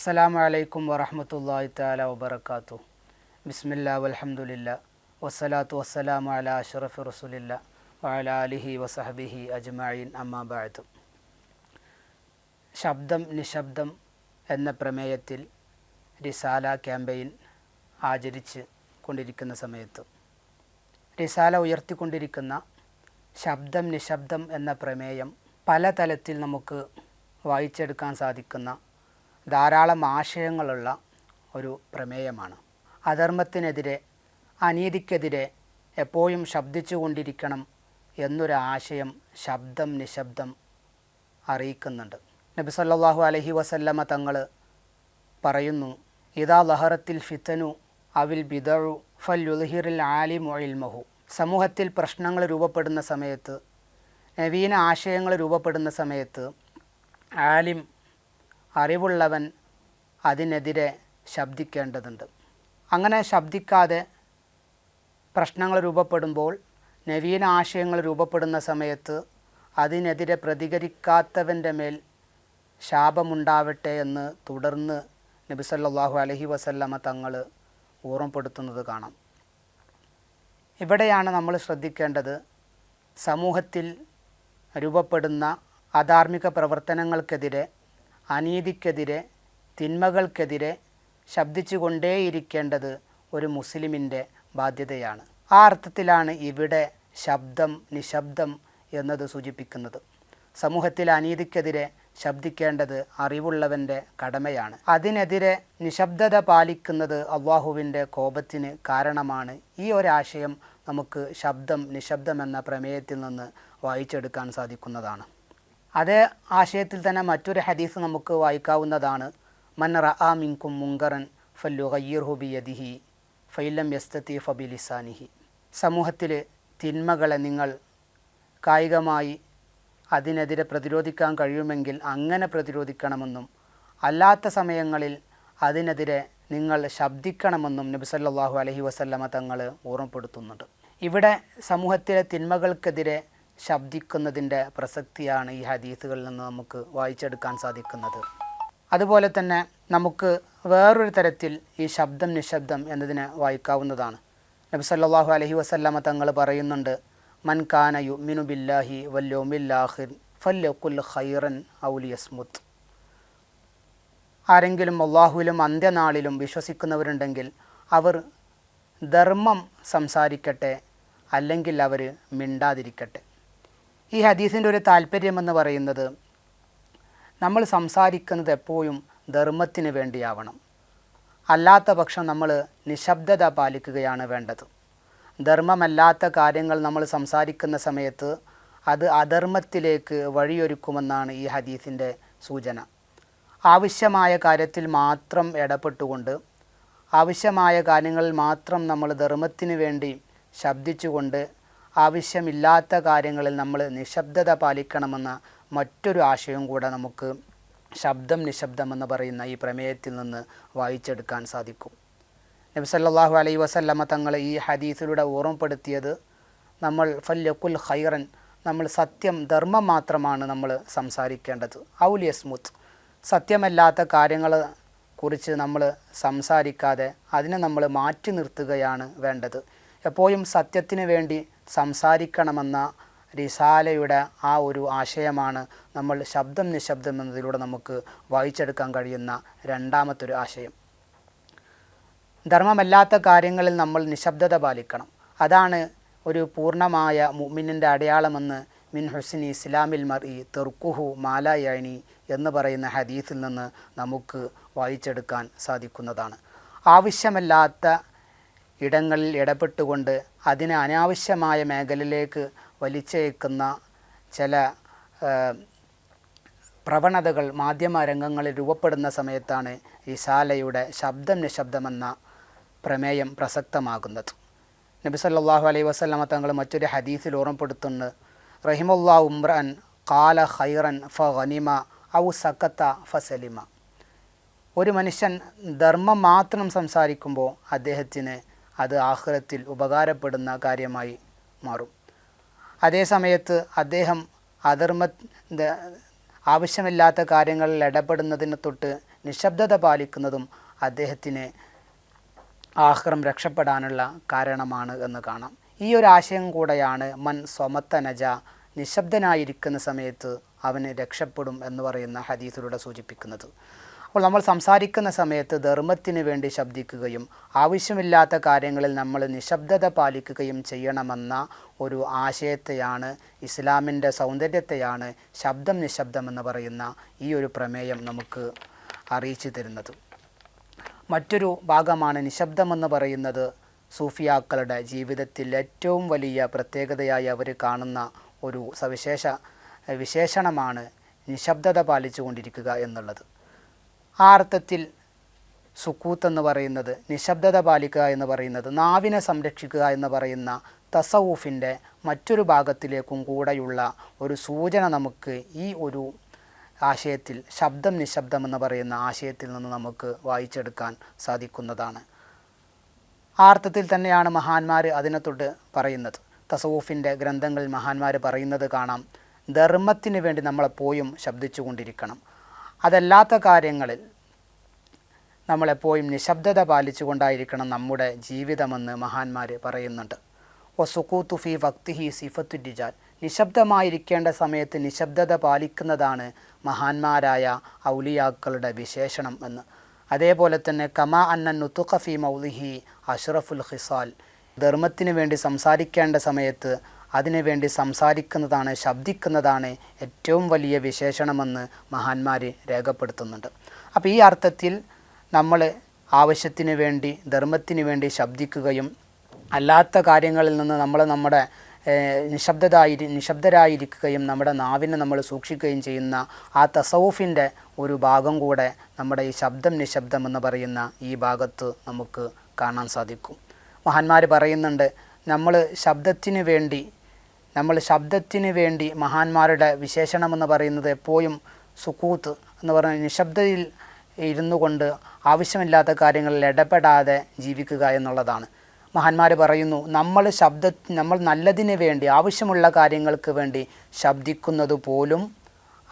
അസ്സലാമു അലൈക്കും വറഹമത്തല്ലാഹി താല വബർക്കാത്തു ബിസ്മില്ലാ വലഹമുല്ല വസ്സലാത്തു വസ്സലാമു അല അഷറഫ് റസുലില്ല. വഅല അലിഹി വസഹബിഹി അജ്മഈൻ. അമ്മാ ബഅദ്. ശബ്ദം നിശബ്ദം എന്ന പ്രമേയത്തിൽ റിസാല ക്യാമ്പയിൻ ആചരിച്ച് കൊണ്ടിരിക്കുന്ന സമയത്ത് റിസാല ഉയർത്തിക്കൊണ്ടിരിക്കുന്ന ശബ്ദം നിശബ്ദം എന്ന പ്രമേയം പല തലത്തിൽ നമുക്ക് വായിച്ചെടുക്കാൻ സാധിക്കുന്ന ധാരാളം ആശയങ്ങളുള്ള ഒരു പ്രമേയമാണ്. അധർമ്മത്തിനെതിരെ അനീതിക്കെതിരെ എപ്പോഴും ശബ്ദിച്ചു കൊണ്ടിരിക്കണം എന്നൊരു ആശയം ശബ്ദം നിശബ്ദം അറിയിക്കുന്നുണ്ട്. നബി സല്ലല്ലാഹു അലഹി വസല്ലമ തങ്ങൾ പറയുന്നു ഇതാ ലഹറത്തിൽ ഫിത്തനു അവിൽ ബിദഴു ഫൽ യുൽഹിറിൽ ആലിമു ഇൽമഹു. സമൂഹത്തിൽ പ്രശ്നങ്ങൾ രൂപപ്പെടുന്ന സമയത്ത് നവീന ആശയങ്ങൾ രൂപപ്പെടുന്ന സമയത്ത് ആലിം അറിവുള്ളവൻ അതിനെതിരെ ശബ്ദിക്കേണ്ടതുണ്ട്. അങ്ങനെ ശബ്ദിക്കാതെ പ്രശ്നങ്ങൾ രൂപപ്പെടുമ്പോൾ നവീന ആശയങ്ങൾ രൂപപ്പെടുന്ന സമയത്ത് അതിനെതിരെ പ്രതികരിക്കാത്തവന്റെ മേൽ ശാപമുണ്ടാവട്ടെ എന്ന് തുടർന്ന് നബി സല്ലല്ലാഹു അലൈഹി വസല്ലമ തങ്ങൾ ഓർമ്മപ്പെടുത്തുന്നത് കാണാം. ഇവിടെയാണ് നമ്മൾ ശ്രദ്ധിക്കേണ്ടത് സമൂഹത്തിൽ രൂപപ്പെടുന്ന അധാർമിക പ്രവർത്തനങ്ങൾക്കെതിരെ അനീതിക്കെതിരെ തിന്മകൾക്കെതിരെ ശബ്ദിച്ചു കൊണ്ടേയിരിക്കേണ്ടത് ഒരു മുസ്ലിമിന്റെ ബാധ്യതയാണ്. ആ അർത്ഥത്തിലാണ് ഇവിടെ ശബ്ദം നിശബ്ദം എന്നത് സൂചിപ്പിക്കുന്നത്. സമൂഹത്തിൽ അനീതിക്കെതിരെ ശബ്ദിക്കേണ്ടത് അറിവുള്ളവന്റെ കടമയാണ്. അതിനെതിരെ നിശബ്ദത പാലിക്കുന്നത് അള്ളാഹുവിന്റെ കോപത്തിന് കാരണമാണ്. ഈ ഒരാശയം നമുക്ക് ശബ്ദം നിശബ്ദം എന്ന പ്രമേയത്തിൽ നിന്ന് വായിച്ചെടുക്കാൻ സാധിക്കുന്നതാണ്. അതേ ആശയത്തിൽ തന്നെ മറ്റൊരു ഹദീസ് നമുക്ക് വായിക്കാവുന്നതാണ്. മൻ റഅ മിൻകും മുങ്കറൻ ഫല്ലുഹയ്യിർഹു ഹുബിയദിഹി ഫൈലം യസ്തത്തി ഫബിലിസാനിഹി. സമൂഹത്തിലെ തിന്മകളെ നിങ്ങൾ കായികമായി അതിനെതിരെ പ്രതിരോധിക്കാൻ കഴിയുമെങ്കിൽ അങ്ങനെ പ്രതിരോധിക്കണമെന്നും അല്ലാത്ത സമയങ്ങളിൽ അതിനെതിരെ നിങ്ങൾ ശബ്ദിക്കണമെന്നും നബിസല്ലാഹു അലൈഹി വസല്ലമ തങ്ങൾ ഓർമ്മപ്പെടുത്തുന്നുണ്ട്. ഇവിടെ സമൂഹത്തിലെ തിന്മകൾക്കെതിരെ ശബ്ദിക്കുന്നതിന്റെ പ്രസക്തിയാണ് ഈ ഹദീസുകളിൽ നിന്ന് നമുക്ക് വായിച്ചെടുക്കാൻ സാധിക്കുന്നത്. അതുപോലെ തന്നെ നമുക്ക് വേറൊരു തരത്തിൽ ഈ ശബ്ദം നിശബ്ദം എന്നതിനെ വായിക്കാവുന്നതാണ്. നബി സല്ലല്ലാഹു അലൈഹി വസല്ലമ തങ്ങൾ പറയുന്നുണ്ട് മൻ കാന യുമിനു ബില്ലാഹി വല്യോമില്ലാഹിർ ഫല്യക്കുൽ ഖൈറൻ ഔലിയസ്മുത്ത് ആരെങ്കിലും അള്ളാഹുവിലും അന്ത്യനാളിലും വിശ്വസിക്കുന്നവരുണ്ടെങ്കിൽ അവർ ധർമ്മം സംസാരിക്കട്ടെ അല്ലെങ്കിൽ അവർ മിണ്ടാതിരിക്കട്ടെ. ഈ ഹദീസിന്റെ ഒരു താല്പര്യമെന്ന് പറയുന്നത് നമ്മൾ സംസാരിക്കുന്നത് എപ്പോഴും ധർമ്മത്തിന് വേണ്ടിയാവണം. അല്ലാത്ത പക്ഷം നമ്മൾ നിശബ്ദത പാലിക്കുകയാണ് വേണ്ടത്. ധർമ്മമല്ലാത്ത കാര്യങ്ങൾ നമ്മൾ സംസാരിക്കുന്ന സമയത്ത് അത് അധർമ്മത്തിലേക്ക് വഴിയൊരുക്കുമെന്നാണ് ഈ ഹദീസിന്റെ സൂചന. ആവശ്യമായ കാര്യത്തിൽ മാത്രം ഇടപെട്ടുകൊണ്ട് ആവശ്യമായ കാര്യങ്ങളിൽ മാത്രം നമ്മൾ ധർമ്മത്തിന് വേണ്ടി ശബ്ദിച്ചുകൊണ്ട് ആവശ്യമില്ലാത്ത കാര്യങ്ങളിൽ നമ്മൾ നിശബ്ദത പാലിക്കണമെന്ന മറ്റൊരു ആശയം കൂടെ നമുക്ക് ശബ്ദം നിശബ്ദം എന്ന് പറയുന്ന ഈ പ്രമേയത്തിൽ നിന്ന് വായിച്ചെടുക്കാൻ സാധിക്കും. നബി സല്ലല്ലാഹു അലൈഹി വസല്ലമ തങ്ങൾ ഈ ഹദീസിലൂടെ ഓർമ്മപ്പെടുത്തിയത് നമ്മൾ ഫല്യക്കുൽ ഖൈറൻ നമ്മൾ സത്യം ധർമ്മം മാത്രമാണ് നമ്മൾ സംസാരിക്കേണ്ടത്. ഔലിയസ്മുത്ത് സത്യമല്ലാത്ത കാര്യങ്ങൾ കുറിച്ച് നമ്മൾ സംസാരിക്കാതെ അതിനെ നമ്മൾ മാറ്റി നിർത്തുകയാണ് വേണ്ടത്. എപ്പോഴും സത്യത്തിന് വേണ്ടി സംസാരിക്കണമെന്ന റിസാലയുടെ ആ ഒരു ആശയമാണ് നമ്മൾ ശബ്ദം നിശബ്ദം എന്നതിലൂടെ നമുക്ക് വായിച്ചെടുക്കാൻ കഴിയുന്ന രണ്ടാമത്തൊരു ആശയം. ധർമ്മമല്ലാത്ത കാര്യങ്ങളിൽ നമ്മൾ നിശബ്ദത പാലിക്കണം. അതാണ് ഒരു പൂർണമായ മുമിനിന്റെ അടയാളമെന്ന് മിൻ ഹുസിനി ഇസ്ലാമിൽ ഇ തെർക്കുഹു മാലായണി എന്ന് പറയുന്ന ഹദീസിൽ നിന്ന് നമുക്ക് വായിച്ചെടുക്കാൻ സാധിക്കുന്നതാണ്. ആവശ്യമല്ലാത്ത ഇടങ്ങളിൽ ഇടപെട്ടുകൊണ്ട് അതിനെ അനാവശ്യമായ മേഖലയിലേക്ക് വലിച്ചേക്കുന്ന ചില പ്രവണതകൾ മാധ്യമരംഗങ്ങളിൽ രൂപപ്പെടുന്ന സമയത്താണ് ഈ ശാലയുടെ ശബ്ദം നിശബ്ദമെന്ന പ്രമേയം പ്രസക്തമാകുന്നത്. നബി സല്ലല്ലാഹു അലൈഹി വസല്ലമ തങ്ങൾ മറ്റൊരു ഹദീസിൽ ഓർമ്മപ്പെടുത്തുന്നു. റഹിമുല്ലാ ഉമ്രൻ കാല ഖൈറൻ ഫ ഖനിമ ഔ സക്കത്ത സലിമ ഒരു മനുഷ്യൻ ധർമ്മം മാത്രം സംസാരിക്കുമ്പോൾ അദ്ദേഹത്തിന് അത് ആഹ്റത്തിൽ ഉപകാരപ്പെടുന്ന കാര്യമായി മാറും. അതേ സമയത്ത് അദ്ദേഹം അധർമ്മ ആവശ്യമില്ലാത്ത കാര്യങ്ങളിൽ ഇടപെടുന്നതിനെ തൊട്ട് നിശബ്ദത പാലിക്കുന്നതും അദ്ദേഹത്തിന് ആഹ്റം രക്ഷപ്പെടാനുള്ള കാരണമാണ് എന്ന് കാണാം. ഈ ഒരു ആശയം കൂടെയാണ് മൻ സ്വമത്ത നജ നിശബ്ദനായിരിക്കുന്ന സമയത്ത് അവന് രക്ഷപ്പെടും എന്ന് പറയുന്ന ഹദീസിലൂടെ സൂചിപ്പിക്കുന്നത്. അപ്പോൾ നമ്മൾ സംസാരിക്കുന്ന സമയത്ത് ധർമ്മത്തിന് വേണ്ടി ശബ്ദിക്കുകയും ആവശ്യമില്ലാത്ത കാര്യങ്ങളിൽ നമ്മൾ നിശബ്ദത പാലിക്കുകയും ചെയ്യണമെന്ന ഒരു ആശയത്തെയാണ് ഇസ്ലാമിന്റെ സൗന്ദര്യത്തെയാണ് ശബ്ദം നിശബ്ദം എന്ന് പറയുന്ന ഈ ഒരു പ്രമേയം നമുക്ക് അറിയിച്ചു തരുന്നത്. മറ്റൊരു ഭാഗമാണ് നിശബ്ദമെന്ന് പറയുന്നത് സൂഫിയാക്കളുടെ ജീവിതത്തിൽ ഏറ്റവും വലിയ പ്രത്യേകതയായി അവർ കാണുന്ന ഒരു സവിശേഷ വിശേഷണമാണ് നിശബ്ദത പാലിച്ചുകൊണ്ടിരിക്കുക എന്നുള്ളത്. ആ അർത്ഥത്തിൽ സുക്കൂത്ത് എന്ന് പറയുന്നത് നിശബ്ദത പാലിക്കുക എന്ന് പറയുന്നത് നാവിനെ സംരക്ഷിക്കുക എന്ന് പറയുന്ന തസവൂഫിന്റെ മറ്റൊരു ഭാഗത്തിലേക്കും കൂടെയുള്ള ഒരു സൂചന നമുക്ക് ഈ ഒരു ആശയത്തിൽ ശബ്ദം നിശബ്ദം എന്ന് പറയുന്ന ആശയത്തിൽ നിന്ന് നമുക്ക് വായിച്ചെടുക്കാൻ സാധിക്കുന്നതാണ്. ആ അർത്ഥത്തിൽ തന്നെയാണ് മഹാന്മാർ അതിനെ തൊട്ട് പറയുന്നത്. തസവൂഫിന്റെ ഗ്രന്ഥങ്ങളിൽ മഹാന്മാർ പറയുന്നത് കാണാം ധർമ്മത്തിന് വേണ്ടി നമ്മളെപ്പോഴും ശബ്ദിച്ചു കൊണ്ടിരിക്കണം അതല്ലാത്ത കാര്യങ്ങളിൽ നമ്മളെപ്പോഴും നിശബ്ദത പാലിച്ചുകൊണ്ടായിരിക്കണം നമ്മുടെ ജീവിതമെന്ന് മഹാന്മാർ പറയുന്നുണ്ട്. ഒ സുക്കൂത്തു ഫി വക്തിഹി സിഫത്തു ഡിജാൽ നിശബ്ദമായിരിക്കേണ്ട സമയത്ത് നിശബ്ദത പാലിക്കുന്നതാണ് മഹാന്മാരായ ഔലിയാക്കളുടെ വിശേഷണം എന്ന്. അതേപോലെ തന്നെ കമാ അന്ന നുത്തുഖ ഫി മൗലിഹി അഷ്റഫുൽ ഖിസാൽ. ധർമ്മത്തിന് വേണ്ടി സംസാരിക്കേണ്ട സമയത്ത് അതിനു വേണ്ടി സംസാരിക്കുന്നതാണ് ശബ്ദിക്കുന്നതാണ് ഏറ്റവും വലിയ വിശേഷണമെന്ന് മഹാന്മാർ രേഖപ്പെടുത്തുന്നുണ്ട്. അപ്പോൾ ഈ അർത്ഥത്തിൽ നമ്മൾ ആവശ്യത്തിന് വേണ്ടി ധർമ്മത്തിന് വേണ്ടി ശബ്ദിക്കുകയും അല്ലാത്ത കാര്യങ്ങളിൽ നിന്ന് നമ്മൾ നമ്മുടെ നിശബ്ദതായി നിശബ്ദരായിരിക്കുകയും നമ്മുടെ നാവിനെ നമ്മൾ സൂക്ഷിക്കുകയും ചെയ്യുന്ന ആ തസൗഫിന്റെ ഒരു ഭാഗം കൂടെ നമ്മുടെ ഈ ശബ്ദം നിശബ്ദം എന്ന് പറയുന്ന ഈ ഭാഗത്ത് നമുക്ക് കാണാൻ സാധിക്കും. മഹാന്മാർ പറയുന്നുണ്ട് നമ്മൾ ശബ്ദത്തിന് വേണ്ടി നമ്മൾ ശബ്ദത്തിന് വേണ്ടി മഹാന്മാരുടെ വിശേഷണമെന്ന് പറയുന്നത് എപ്പോഴും സുക്കൂത്ത് എന്ന് പറഞ്ഞാൽ നിശബ്ദതയിൽ ഇരുന്നു കൊണ്ട് ആവശ്യമില്ലാത്ത കാര്യങ്ങളിൽ ഇടപെടാതെ ജീവിക്കുക എന്നുള്ളതാണ്. മഹാന്മാർ പറയുന്നു നമ്മൾ ശബ്ദ നമ്മൾ നല്ലതിന് വേണ്ടി ആവശ്യമുള്ള കാര്യങ്ങൾക്ക് വേണ്ടി ശബ്ദിക്കുന്നത് പോലും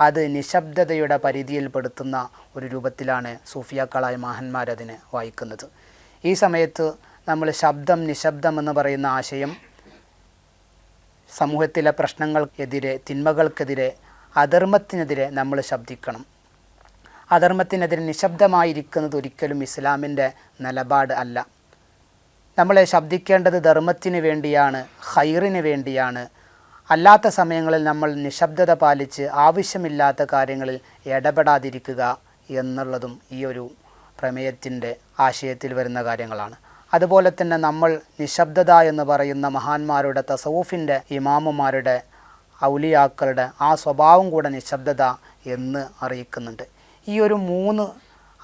അത് നിശബ്ദതയുടെ പരിധിയിൽപ്പെടുത്തുന്ന ഒരു രൂപത്തിലാണ് സൂഫിയാക്കളായ മഹാന്മാരതിനെ വായിക്കുന്നത്. ഈ സമയത്ത് നമ്മൾ ശബ്ദം നിശബ്ദം എന്ന് പറയുന്ന ആശയം സമൂഹത്തിലെ പ്രശ്നങ്ങൾക്കെതിരെ തിന്മകൾക്കെതിരെ അധർമ്മത്തിനെതിരെ നമ്മൾ ശബ്ദിക്കണം. അധർമ്മത്തിനെതിരെ നിശബ്ദമായിരിക്കുന്നത് ഒരിക്കലും ഇസ്ലാമിന്റെ നിലപാട് അല്ല. നമ്മളെ ശബ്ദിക്കേണ്ടത് ധർമ്മത്തിന് വേണ്ടിയാണ് ഹൈറിന് വേണ്ടിയാണ്. അല്ലാത്ത സമയങ്ങളിൽ നമ്മൾ നിശബ്ദത പാലിച്ച് ആവശ്യമില്ലാത്ത കാര്യങ്ങളിൽ ഇടപെടാതിരിക്കുക എന്നുള്ളതും ഈ ഒരു പ്രമേയത്തിന്റെ ആശയത്തിൽ വരുന്ന കാര്യങ്ങളാണ്. അതുപോലെ തന്നെ നമ്മൾ നിശബ്ദത എന്ന് പറയുന്ന മഹാന്മാരുടെ തസവൂഫിന്റെ ഇമാമുമാരുടെ ഔലിയാക്കളുടെ ആ സ്വഭാവം കൂടെ നിശബ്ദത എന്ന് അറിയിക്കുന്നുണ്ട്. ഈ ഒരു മൂന്ന്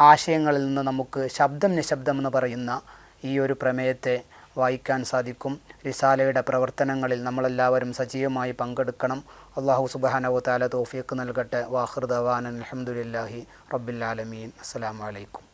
ആശയങ്ങളിൽ നിന്ന് നമുക്ക് ശബ്ദം നിശബ്ദം എന്ന് പറയുന്ന ഈ ഒരു പ്രമേയത്തെ വായിക്കാൻ സാധിക്കും. റിസാലയുടെ പ്രവർത്തനങ്ങളിൽ നമ്മളെല്ലാവരും സജീവമായി പങ്കെടുക്കണം. അള്ളാഹു സുബാനവു താല തോഫിയക്ക് നൽകട്ടെ. വാഹൃദവാൻ അലഹമുല്ലാഹി റബ്ബില്ലാലമീൻ അസ്സാം വലൈക്കും